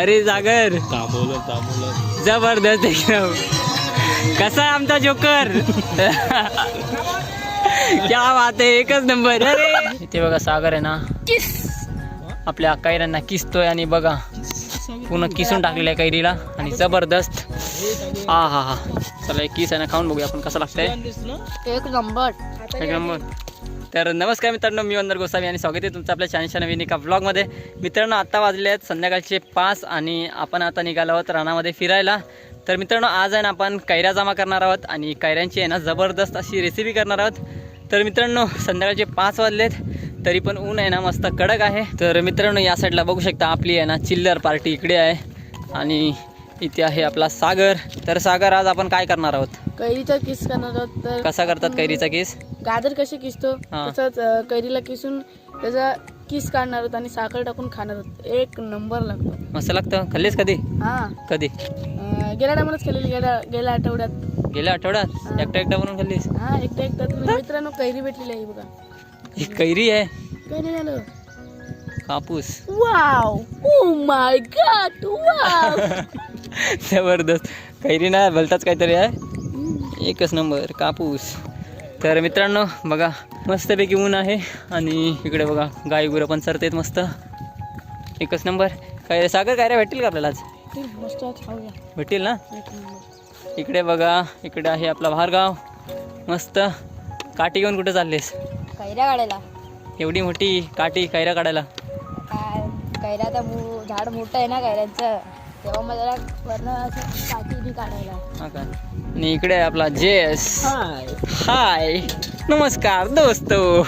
अरे जागर थांबवलं थांबवलं जबरदस्त एकदम. कसा आहे आमचा जोकर? क्या बात आहे एकच नंबर. अरे. इथे बघा सागर आहे ना. किस. आपल्या कैऱ्यांना किसतोय आणि बघा पूर्ण किसून टाकलेलं आहे कैरीला आणि जबरदस्त. हा हा हा. चला एक किस आहे ना खाऊन बघूया आपण कसं लागतंय. एक नंबर. एक नंबर. तर नमस्कार मित्रांनो मी वंदर गोसावी आणि स्वागत आहे तुमचं आपल्या चॅनलच्या नवीन एका ब्लॉगमध्ये मित्रांनो आता वाजले आहेत संध्याकाळचे पाच आणि आपण आता निघालो आहोत रानामध्ये फिरायला. तर मित्रांनो आज आहे ना आपण कैऱ्या जमा करणार आहोत आणि कैऱ्यांची आहे ना जबरदस्त अशी रेसिपी करणार आहोत. तर मित्रांनो संध्याकाळचे पाच वाजलेत तरी पण ऊन आहे ना मस्त कडक आहे. तर मित्रांनो या साईडला बघू शकता आपली आहे ना चिल्लर पार्टी इकडे आहे आणि इथे आहे आपला सागर. तर सागर आज आपण काय करणार आहोत? कैरीचा किस करणार आहोत तर कसा करतात कैरीचा केस? गाजर कसे किसतो हा. तसंच अं, कैरीला किसून त्याचा किस काढणार आणि साखर टाकून खाणार एक नंबर लागतो. मस्त लागतं. खाल्लीस कधी? हा. कधी? अं, गेल्या टायमालाच केलेली गेल्या गेल्या आठवड्यात. गेल्या आठवड्यात? एकटा एकटा बनवून खाल्लीस? हा एकटा एकटा. तुम्ही मित्रांनो कैरी भेटलेली आहे बघा. ही कैरी आहे? कैरी झालं. कापूस. Wow. Oh my god wow. जबरदस्त. कैरी ना भलताच काहीतरी आहे. एकच नंबर कापूस. तर मित्रांनो बघा मस्तपैकी ऊन आहे आणि इकडे बघा गाई गुरं पण सरतेत मस्त. एकच नंबर. काय सागर काय रे भेटेल का आपल्याला आज? भेटेल ना? इकडे बघा इकडे आहे आपला भारगाव मस्त. काठी घेऊन कुठे चाललेस? कैऱ्या काढायला. एवढी मोठी काठी कैऱ्या काढायला. काय कैऱ्या झाड मोठं आहे ना कैऱ्यांचं. तेव्हा मग जरा वरनं असं काठी काढायला हा का? आणि इकडे आहे आपला जेस. हाय. नमस्कार दोस्तो.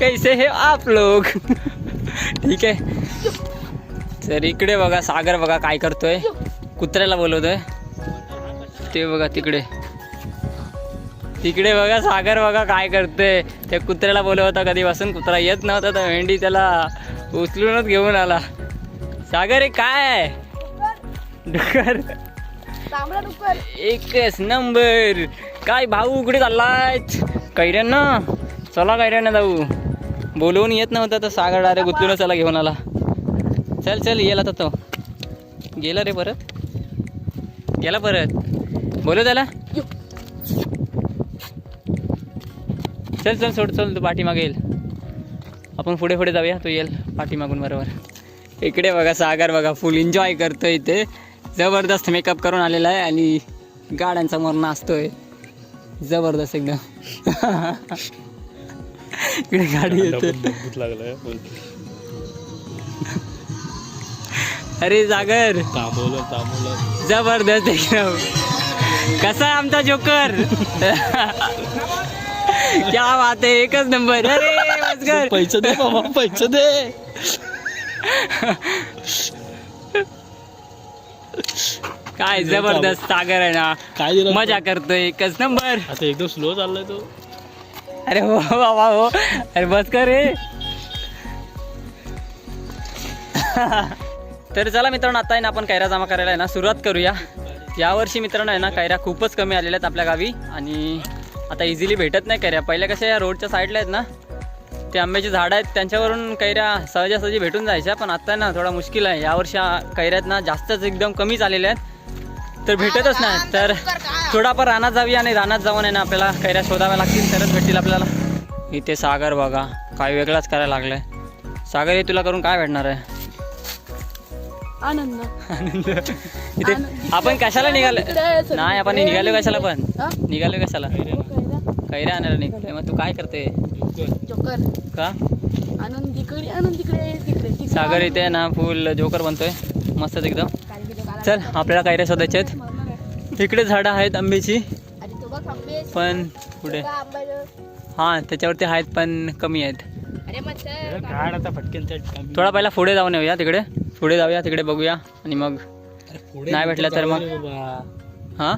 कैसे हे आप लोग? ठीक आहे. तर इकडे बघा सागर बघा काय करतोय. कुत्र्याला बोलवतोय. ते बघा तिकडे. तिकडे बघा सागर बघा काय करतोय. त्या कुत्र्याला बोलवता कधीपासून. कुत्रा येत नव्हता तर भेंडी त्याला उचलूनच घेऊन आला. सागर हे काय आहे? डुक्कर तांबडा डुक्कर एकच नंबर. काय भाऊ कुठे चाललाय कैऱ्यांना? चला कैऱ्यांना जाऊ. बोलवून येत नव्हता तर सागर डायरेक्ट गुतलून चला घेऊन आला. चल चल येईल आता तो. गेला रे परत. गेला परत. बोलू त्याला. चल चल सोड चल तू पाठीमागे येईल. आपण पुढे पुढे जाऊया. तो येईल पाठीमागून बरोबर. इकडे बघा सागर बघा फुल एन्जॉय करतोय इथे. जबरदस्त मेकअप करून आलेला आहे आणि गाड्यांसमोर नाचतोय. जबरदस्त एकदम. इकडे गाडी येते अरे थांबवलं थांबवलं. जबरदस्त एकदम. कसा आहे आमचा जोकर? क्या बात आहे एकच नंबर. अरे मस्कर. पैसे दे बाबा पैसे दे. काय जबरदस्त सागर आहे ना. काय दिलं? मजा करतोय. एकच नंबर. आता एकदम स्लो चाललाय तो. अरे हो बाबा हो अरे बस कर रे. तर चला मित्रांनो आता आहे ना आपण कैरा जमा करायला आहे ना सुरुवात करूया. यावर्षी मित्रांनो आहे ना कैऱ्या खूपच कमी आलेल्या आहेत आपल्या गावी. आणि आता इझिली भेटत नाही कैऱ्या पहिल्या कशा या रोडच्या साईडला आहेत ना ते आंब्याची झाडं आहेत त्यांच्यावरून कैऱ्या सहजासहजी भेटून जायच्या पण आता ना थोडा मुश्किल आहे. यावर्षी कैऱ्यात ना जास्तच एकदम कमीच आलेल्या आहेत. तर भेटतच नाही. तर थोडाफार रानात जाऊया आणि रानात जाऊन आहे ना आपल्याला कैऱ्या शोधाव्या लागतील तरच भेटतील आपल्याला. इथे सागर बघा काय वेगळाच करायला लागलाय. सागर हे तुला करून काय भेटणार आहे? आनंद. आनंद. इथे आपण कशाला निघालो? नाही आपण निघालो कशाला पण? हा? निघालो कशाला? कैऱ्या? कैऱ्या आणायला निघालोय मग तू काय करते? जोकर. का? आनंद इकडे आनंद तिकडे तिकडे तिकडे सागर इथे ना फुल जोकर बनतोय. मस्त एकदम. काय चल आपल्याला कैऱ्या शोधायच्या आहेत? मरणार आहे. इकडे झाडं आहेत आंब्याची. अरे तो बघ आंबे. पण पुढे. हां त्याच्यावरती आहेत पण कमी आहेत. अरे मच्छर काढ आता पटकन त्या थोडा पहिला पुढे जाऊन येऊया तिकडे. पुढे जाऊया तिकडे बघूया. आणि मग नाही भेटलं तर मग- रे. हां?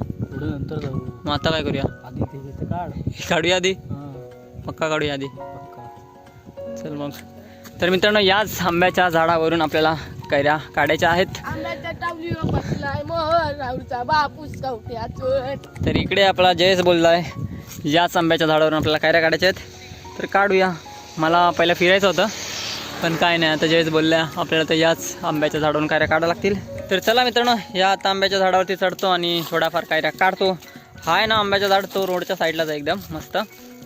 मग आता काय करूया? आधी ते इथं काढ. काढूया आधी. हा. पक्का काढूया आधी. चल मग. तर मित्रांनो याच आंब्याच्या झाडावरून आपल्याला कैऱ्या काढायच्या आहेत. तर इकडे आपला जयस बोललाय. याच आंब्याच्या झाडावरून आपल्याला कैऱ्या काढायच्या आहेत. तर काढूया. मला पहिलं फिरायचं होतं पण काय नाही आता ज्यावेळेस बोलल्या आपल्याला तर याच आंब्याच्या झाडावरून कायऱ्या काढावं लागतील. तर चला मित्रांनो या आता आंब्याच्या झाडावरती चढतो आणि थोडाफार कायऱ्या काढतो. हा आहे ना आंब्याचा झाड तो रोडच्या साईडलाच आहे एकदम मस्त.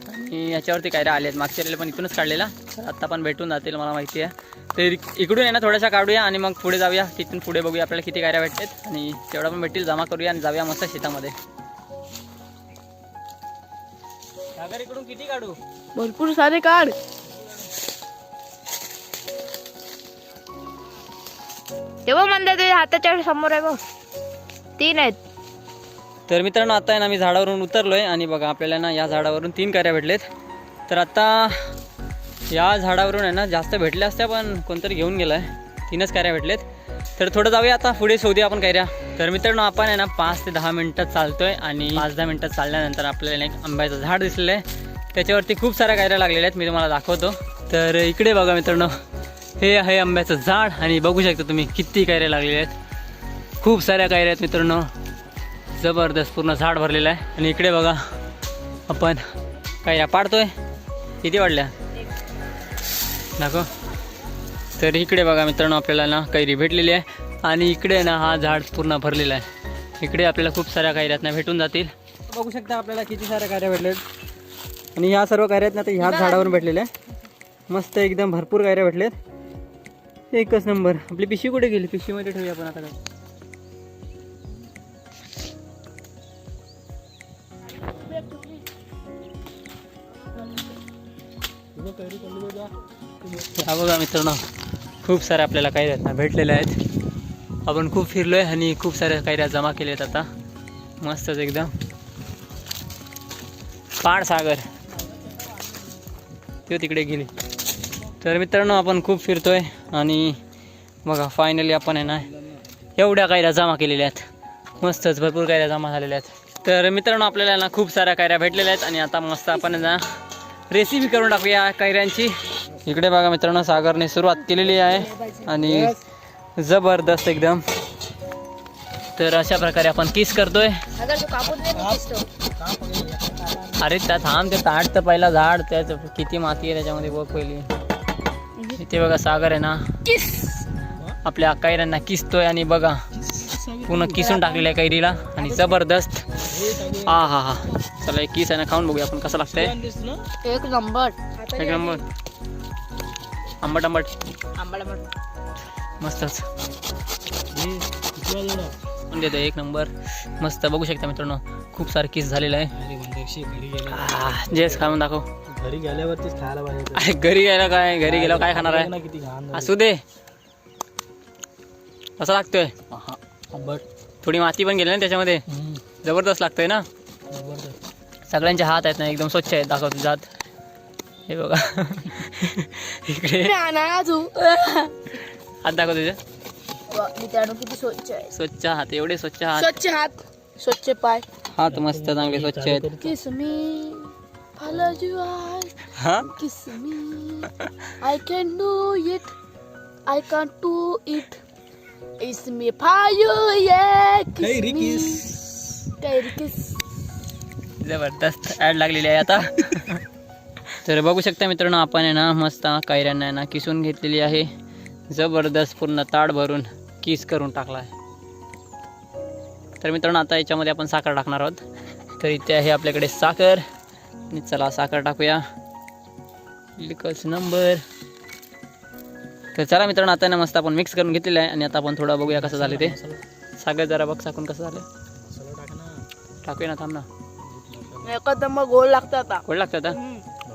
आणि याच्यावरती कायऱ्या आले आहेत मागच्या पण इथूनच काढलेला. तर आत्ता पण भेटून जातील मला माहिती आहे. तर इकडून आहे ना थोड्याशा काढूया आणि मग पुढे जाऊया. तिथून पुढे बघूया आपल्याला किती कायऱ्या भेटतात आणि तेवढा पण भेटतील जमा करूया आणि जाऊया मस्त शेतामध्ये. सागर इकडून किती काढू? भरपूर सारे काढ. तेव्हा म्हणलं तुझ्या हाताच्या समोर आहे बघ. तीन आहेत. तर मित्रांनो आता आहे ना मी झाडावरून उतरलो आहे आणि बघा आपल्याला ना या झाडावरून तीन कार्या भेटलेत. तर आता या झाडावरून आहे ना जास्त भेटल्या असत्या पण कोणतरी घेऊन गेलं आहे तीनच कार्या भेटलेत. तर थोडं जाऊया आता पुढे शोधूया आपण कैऱ्या तर मित्रांनो आपण आहे ना पाच ते दहा मिनटात चालतोय आणि पाच दहा मिनटात चालल्यानंतर आपल्याला एक आंब्याचं झाड दिसलेलं आहे. त्याच्यावरती खूप साऱ्या कैऱ्या लागलेल्या आहेत मी तुम्हाला दाखवतो. तर इकडे बघा मित्रांनो हे आहे आंब्याचं झाड आणि बघू शकता तुम्ही किती कैऱ्या लागलेल्या आहेत. खूप साऱ्या कायऱ्या आहेत मित्रांनो. जबरदस्त पूर्ण झाड भरलेलं आहे. आणि इकडे बघा आपण काय या पाडतोय. किती वाढल्या? नको तर इकडे बघा मित्रांनो आपल्याला ना कैरी भेटलेली आहे. आणि इकडे ना हा झाड पूर्ण भरलेला आहे. इकडे आपल्याला खूप साऱ्या कैऱ्यातनं भेटून जातील. बघू शकता आपल्याला किती साऱ्या कैऱ्या भेटल्यात आणि ह्या सर्व कैऱ्यात ना तर ह्याच झाडावरून भेटलेल्या आहे. मस्त एकदम भरपूर कैऱ्या भेटलेत. एकच नंबर. आपली पिशवी कुठे गेली? पिशवीमध्ये ठेवूया आपण आता काय. हा बघा मित्रांनो खूप साऱ्या आपल्याला कैऱ्या भेटलेल्या आहेत. आपण खूप फिरलो आहे आणि खूप साऱ्या कैऱ्या जमा केल्या आहेत आता. मस्तच एकदम. पाणसागर सागर. तिकडे गेली. तर मित्रांनो आपण खूप फिरतोय आणि बघा फायनली आपण आहे ना एवढ्या कायऱ्या जमा केलेल्या आहेत. मस्तच भरपूर कायऱ्या जमा झालेल्या आहेत. तर मित्रांनो आपल्याला ना खूप साऱ्या कायऱ्या भेटलेल्या आहेत आणि आता मस्त आपण ना रेसिपी करून टाकूया कैऱ्यांची. इकडे बघा मित्रांनो सागरने सुरुवात केलेली आहे. आणि जबरदस्त एकदम. तर अशा प्रकारे आपण किस करतोय. अरे त्या थांब ते ताट तर पहिला झाड त्याच किती माती आहे त्याच्यामध्ये बघ पहिली. इथे बघा सागर आहे ना. किस. आपल्या कैऱ्यांना किसतोय आणि बघा. पूर्ण किसून टाकलेलं आहे कैरीला. आणि जबरदस्त. हा हा हा. चला एक किस आहे ना खाऊन बघूया आपण कसं लागतंय. एक नंबर. एक नंबर. आंबट आंबट. आंबाला मस्तच. पण देतो एक नंबर. मस्त बघू शकता मित्रांनो खूप सारं किस झालेलं आहे. जेस खाऊन दाखव. घरी गेल्यावरतीच खायला पाहिजे अरे घरी गेलं काय? घरी गेल्यावर काय खाणार आहे? ना किती घाण असू दे. कसं लागतोय. आंबट. थोडी माती पण गेली ना त्याच्यामध्ये. जबरदस्त लागतोय ना? जबरदस्त. सगळ्यांचे हात आहेत ना एकदम स्वच्छ आहेत दाखवतो जात हे बघा. इकडे. हात दाखव तुझे. किती स्वच्छ आहे स्वच्छ हात एवढे स्वच्छ हात. स्वच्छ हात. स्वच्छ पाय. हात मस्त चांगले स्वच्छ आहेत. Kiss me follow you eyes हा? kiss me I can do it. I can't do it. It's me fire yeah kiss कैरी me. Kiss. कैरी kiss जबरदस्त ॲड लागलेली आहे आता. तर बघू शकता मित्रांनो आपण आहे ना मस्त कैऱ्यांना आहे ना किसून घेतलेली आहे. जबरदस्त पूर्ण ताट भरून किस करून टाकला आहे तर मित्रांनो आता याच्यामध्ये आपण साखर टाकणार आहोत. तर इथे आहे आपल्याकडे साखर. आणि चला साखर टाकूया. लिकस नंबर तर चला मित्रांनो आता ना मस्त आपण मिक्स करून घेतलेलं आहे. आणि आता आपण थोडं बघूया कसं झालं ते. साखर जरा बघ साकून कसं झालं. टाकूया ना थांब ना. एकदम गोल लागतं आता. गोड लागतं आता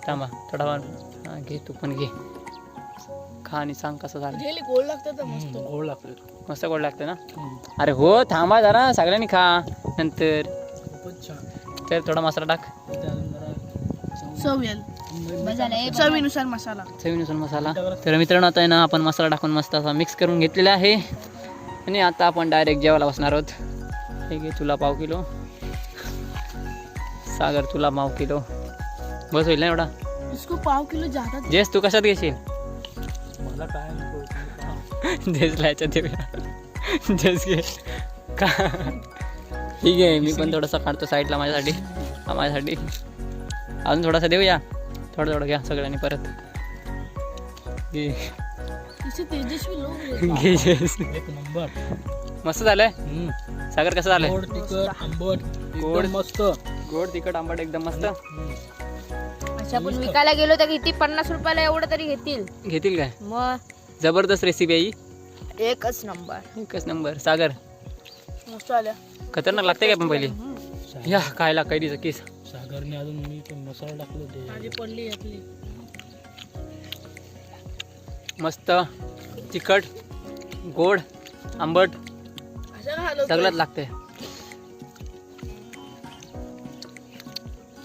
थांबा थोडा वेळ. हा, घे तू पण घे. खा आणि सांग कसं झालं. गेली गोल लागतं तर मस्त. हम्म, गोड लागतं मस्त गोड लागतं ना? हम्म. अरे हो थांबा जरा सगळ्यांनी खा. नंतर खूपच छान. तर थोडा मसाला टाक. चव चवीनुसार मसाला. चवीनुसार मसाला. तर मित्रांनो आता आहे ना आपण मसाला टाकून मस्त असा मिक्स करून घेतलेला आहे. आणि आता आपण डायरेक्ट जेवायला बसणार आहोत. हे घे तुला पाव किलो. सागर तुला पाव किलो. बस होईल ना एवढा? इसको पाव किलो ज्यादा जेस तू कशात घेशील? मला काय जेस घे. का? ठीक आहे मी पण थोडंसं काढतो साईडला माझ्यासाठी. हा माझ्यासाठी. अजून थोडासा देऊया. थोडं थोडं घ्या सगळ्यांनी परत. घे. हैं. नंबर. मस्त झालंय. सागर कसं झालंय? गोड. मस्त. गोड तिखट आंबट एकदम मस्त. अशा आपण विकायला गेलो तर किती पन्नास रुपयाला एवढं तरी घेतील. घेतील काय? मग. जबरदस्त रेसिपी आहे ही. एकच नंबर. एकच नंबर. सागर. मस्त खतरनाक लागते काय पण पहिली? या खायला कैरीचं किस. सागरने अजून मी ते मसाला टाकलो ते. पडली यातली मस्त. तिखट गोड आंबट. सगळंच लागते.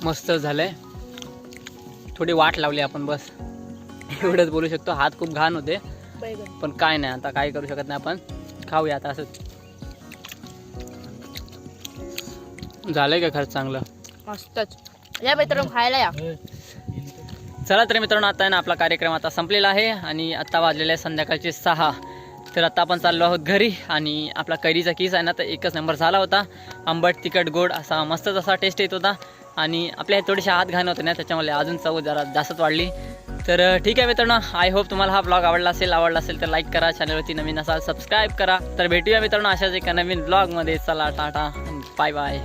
मस्त झालंय. थोडी वाट लावली आपण बस. एवढंच बोलू शकतो. हात खूप घाण होते. पण काय नाही आता काय करू शकत नाही आपण. खाऊया आता असंच. झालंय का खरंच चांगलं? मस्तच. या मित्रांनो खायला या. चला तर मित्रांनो आता आहे ना आपला कार्यक्रम आता संपलेला आहे आणि आत्ता वाजलेले आहे संध्याकाळचे सहा. तर आता आपण चाललो आहोत घरी आणि आपला कैरीचा किस आहे ना तर एकच नंबर झाला होता. आंबट तिखट गोड असा मस्तच असा टेस्ट येत होता. आणि आपल्या थोडेसे हात घाण होते ना त्याच्यामुळे अजून चव जरा जास्तच वाढली. तर ठीक आहे मित्रांनो आय होप तुम्हाला हा ब्लॉग आवडला असेल आवडला असेल तर लाईक करा चॅनलवरती नवीन असाल सबस्क्राईब करा. तर भेटूया मित्रांनो अशाच एका नवीन ब्लॉगमध्ये चला टाटा बाय बाय